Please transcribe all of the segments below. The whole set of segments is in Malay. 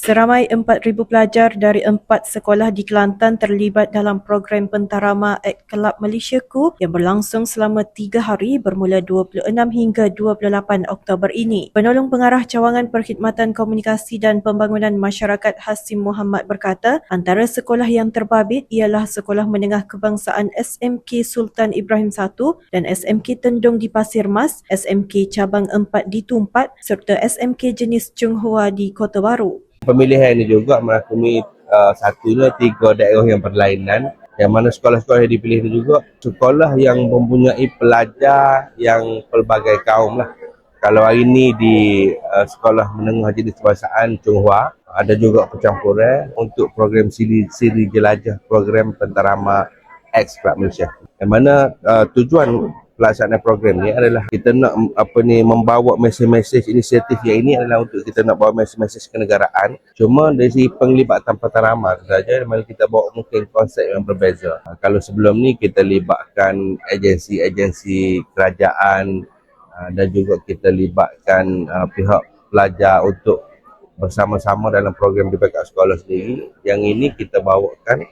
Seramai 4,000 pelajar dari empat sekolah di Kelantan terlibat dalam program Pentarama Act Kelab Malaysia Ku yang berlangsung selama tiga hari bermula 26 hingga 28 Oktober ini. Penolong Pengarah Cawangan Perkhidmatan Komunikasi dan Pembangunan Masyarakat Hasim Muhammad berkata, antara sekolah yang terbabit ialah Sekolah Menengah Kebangsaan SMK Sultan Ibrahim I dan SMK Tendung di Pasir Mas, SMK Cabang 4 di Tumpat serta SMK jenis Chunghua di Kota Baru. Pemilihan ini juga merangkumi uh, satunya tiga daerah yang berlainan yang mana sekolah-sekolah yang dipilih ini juga sekolah yang mempunyai pelajar yang pelbagai kaum lah. Kalau hari ini di uh, sekolah menengah jenis bahasaan Chonghua ada juga percampuran untuk program siri, siri jelajah program pentarama X Club Malaysia. Yang mana uh, tujuan pelaksanaan program ni adalah kita nak apa ni membawa mesej-mesej inisiatif yang ini adalah untuk kita nak bawa mesej-mesej kenegaraan. Cuma dari segi penglibatan pentarama saja mana kita bawa mungkin konsep yang berbeza. Ha, kalau sebelum ni kita libatkan agensi-agensi kerajaan ha, dan juga kita libatkan uh, pihak pelajar untuk bersama-sama dalam program di backup sekolah sendiri yang ini kita bawakan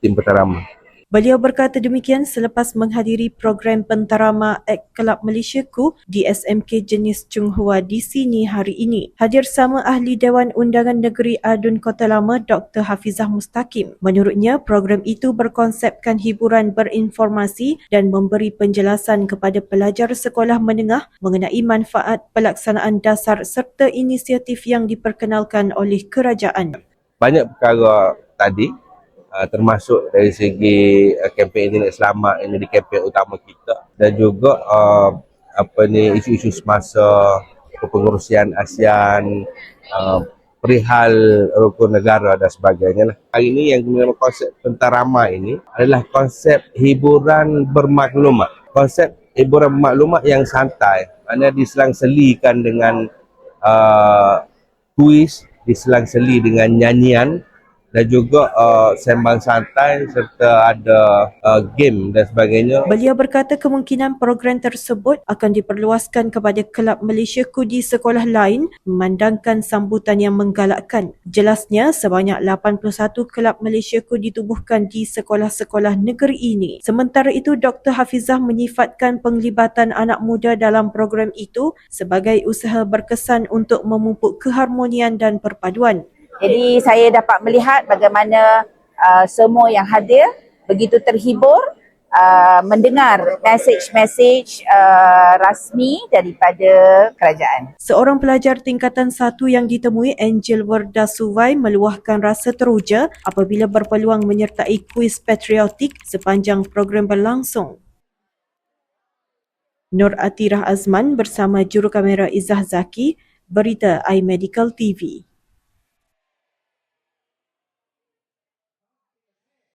tim pentarama Beliau berkata demikian selepas menghadiri program Pentarama Act Kelab Malaysia Ku di SMK jenis Chunghua di sini hari ini. Hadir sama Ahli Dewan Undangan Negeri Adun Kota Lama Dr. Hafizah Mustaqim. Menurutnya, program itu berkonsepkan hiburan berinformasi dan memberi penjelasan kepada pelajar sekolah menengah mengenai manfaat pelaksanaan dasar serta inisiatif yang diperkenalkan oleh kerajaan. Banyak perkara tadi uh, termasuk dari segi uh, kempen internet selamat ini di kempen utama kita dan juga uh, apa ni isu-isu semasa kepengurusian ASEAN uh, perihal rukun negara dan sebagainya lah. Hari ini yang dinamakan konsep pentarama ini adalah konsep hiburan bermaklumat. Konsep hiburan bermaklumat yang santai. Mana diselang selikan dengan uh, kuis, diselang seli dengan nyanyian dan juga uh, sembang santai serta ada uh, game dan sebagainya. Beliau berkata kemungkinan program tersebut akan diperluaskan kepada kelab Malaysia Kudi sekolah lain memandangkan sambutan yang menggalakkan. Jelasnya sebanyak 81 kelab Malaysia Kudi ditubuhkan di sekolah-sekolah negeri ini. Sementara itu Dr. Hafizah menyifatkan penglibatan anak muda dalam program itu sebagai usaha berkesan untuk memupuk keharmonian dan perpaduan. Jadi saya dapat melihat bagaimana uh, semua yang hadir begitu terhibur uh, mendengar mesej-mesej uh, rasmi daripada kerajaan. Seorang pelajar tingkatan satu yang ditemui Angel Warda Suvai meluahkan rasa teruja apabila berpeluang menyertai kuis patriotik sepanjang program berlangsung. Nur Atirah Azman bersama juru kamera Izzah Zaki, Berita iMedical TV.